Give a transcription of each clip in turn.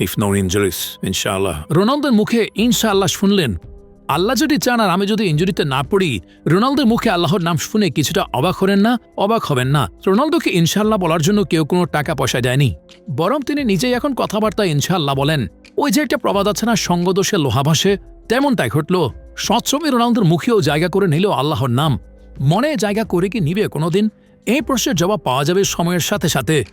If no injuries ইনশাআল্লাহ রোনালদোর মুখে ইনশাআল্লাহ শুনলেন। আল্লাহ যদি চান আর আমি যদি ইঞ্জুরিতে না পড়ি, রোনালদোর মুখে আল্লাহর নাম শুনে কিছুটা অবাক হবেন না, অবাক হবেন না। রোনালদোকে ইনশাআল্লাহ বলার জন্য কেউ কোনো টাকা পয়সা দেয়নি। বরং তিনি নিজেই এখন কথাবার্তা ইনশাআল্লাহ বলেন। ওই যে একটা প্রবাদ আছে না, সঙ্গদোষে লোহা ভাসে, তেমনটাই ঘটল। সৎসময় রোনালদোর মুখেও জায়গা করে নিল আল্লাহর নাম। মনে জায়গা করে কি নিবে কোনোদিন? এই প্রশ্নের জবাব পাওয়া যাবে সময়ের সাথে সাথে।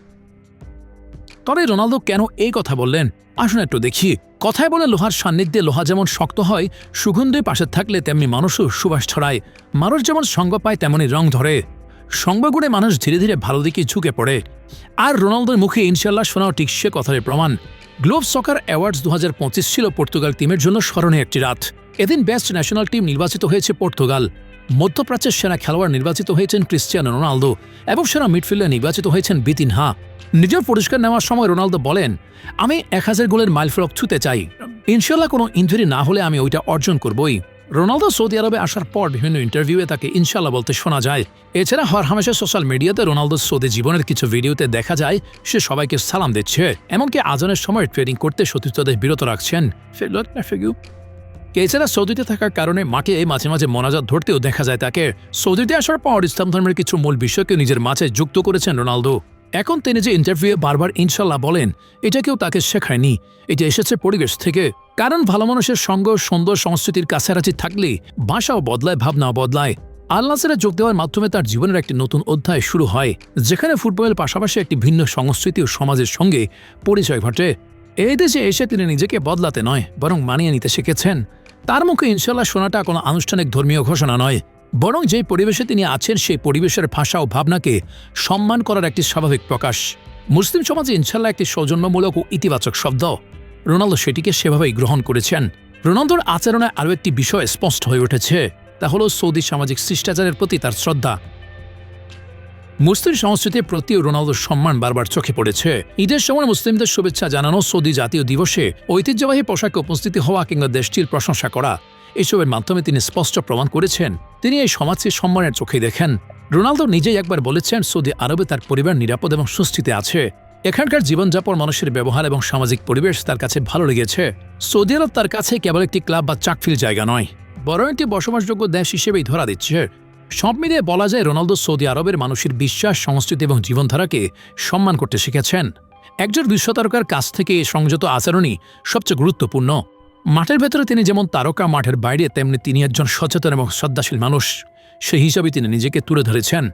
তবে রোনালদো কেন এই কথা বললেন? আসুন একটু দেখি। কথায় বলে লোহার সান্নিধ্যে লোহা যেমন শক্ত হয়, সুগন্ধে পাশে থাকলে তেমনি মানুষও সুবাস ছড়ায়। মানুষ যেমন সঙ্গ পায়, তেমনি রং ধরে। সঙ্গগুণে মানুষ ধীরে ধীরে ভালো দিকে ঝুঁকে পড়ে। আর রোনালদোর মুখে ইনশাল্লাহ শোনাও ঠিক সে কথার প্রমাণ। গ্লোব সকার অ্যাওয়ার্ডস দু হাজার পঁচিশ ছিল পর্তুগাল টিমের জন্য স্মরণীয় একটি রাত। এদিন বেস্ট ন্যাশনাল টিম নির্বাচিত হয়েছে পর্তুগাল। মধ্যপ্রাচ্যের সেরা খেলোয়াড় নির্বাচিত হয়েছেন ক্রিশ্চিয়ানো রোনালদো এবং সেরা মিডফিল্ডার নির্বাচিত হয়েছেন বিতিন হা। নিজের পুরস্কার নেওয়ার সময় রোনালদো বলেন, আমি এক হাজার গোলের মাইলফলক ছুতে চাই। ইনশাল্লাহ কোনো ইঞ্জুরি না হলে আমি ওইটা অর্জন করবই। রোনালদো সৌদি আরবে আসার পর বিভিন্ন ইন্টারভিউয়ে তাকে ইনশাল্লাহ বলতে শোনা যায়। এছাড়া হর হামেশা সোশ্যাল মিডিয়াতে রোনালদো সৌদি জীবনের কিছু ভিডিওতে দেখা যায়, সে সবাইকে সালাম দিচ্ছে। এমনকি আজানের সময় ট্রেনিং করতে সতীর্থদের বিরত রাখছেন। এছাড়া সৌদিতে থাকার কারণে মাঠে মাঝে মাঝে মনাজাত ধরতেও দেখা যায় তাকে। সৌদিতে আসার পর ইসলাম ধর্মের কিছু মূল বিষয়কে নিজের মাঝে যুক্ত করেছেন রোনালদো। এখন তিনি যে ইন্টারভিউয়ে বারবার ইনশাল্লাহ বলেন, এটা কেউ তাকে শেখায়নি। এটা এসেছে পরিবেশ থেকে। কারণ ভালো মানুষের সঙ্গ, সুন্দর সংস্কৃতির কাছাকাছি থাকলে ভাষাও বদলায়, ভাবনাও বদলায়। আল্লাসেরা যোগ দেওয়ার মাধ্যমে তার জীবনের একটি নতুন অধ্যায় শুরু হয়, যেখানে ফুটবলের পাশাপাশি একটি ভিন্ন সংস্কৃতি ও সমাজের সঙ্গে পরিচয় ঘটে। এই দেশে এসে তিনি নিজেকে বদলাতে নয়, বরং মানিয়ে নিতে শিখেছেন। তার মুখে ইনশাল্লাহ শোনাটা কোনো আনুষ্ঠানিক ধর্মীয় ঘোষণা নয়। বরং যে পরিবেশে তিনি আছেন, সেই পরিবেশের ভাষা ও ভাবনাকে সম্মান করার একটি স্বাভাবিক প্রকাশ। মুসলিম সমাজে ইনশাল্লাহ একটি সৌজন্যমূলক ও ইতিবাচক শব্দ। রোনালদো সেটিকে সেভাবেই গ্রহণ করেছেন। রোনালদোর আচরণে আরও একটি বিষয় স্পষ্ট হয়ে উঠেছে, তা হল সৌদি সামাজিক শিষ্টাচারের প্রতি তার শ্রদ্ধা। মুসলিম সংস্কৃতির প্রতি রোনালদোর সম্মান বারবার চোখে পড়েছে। ঈদের সময় মুসলিমদের শুভেচ্ছা জানানো সৌদি জাতীয় দিবসে ঐতিহ্যবাহী পোশাকে উপস্থিতি হওয়া কিংবা দেশটির প্রশংসা করা, এসবের মাধ্যমে তিনি স্পষ্ট প্রমাণ করেছেন। তিনি এই সমাজকে সম্মানের চোখে দেখেন। রোনালদো নিজেই একবার বলেছেন, সৌদি আরবে তার পরিবার নিরাপদ এবং সুস্থিতে আছে। এখানকার জীবনযাপন, মানুষের ব্যবহার এবং সামাজিক পরিবেশ তার কাছে ভালো লেগেছে। সৌদি আরব তার কাছে কেবল একটি ক্লাব বা চাকফিল জায়গা নয়, বরং একটি বসবাসযোগ্য দেশ হিসেবেই ধরা দিচ্ছে। সব মিলিয়ে বলা যায় রোনালদো সৌদি আরবের মানুষের বিশ্বাস, সংস্কৃতি এবং জীবনধারাকে সম্মান করতে শিখেছেন। একজন বিশ্বতারকার কাছ থেকে এই সংযত আচরণই সবচেয়ে গুরুত্বপূর্ণ। মাঠের ভেতরে তিনি যেমন তারকা, মাঠের বাইরে তেমনি তিনি একজন সচেতন এবং শ্রদ্ধাশীল মানুষ। সেই হিসাবে তিনি নিজেকে তুলে ধরেছেন।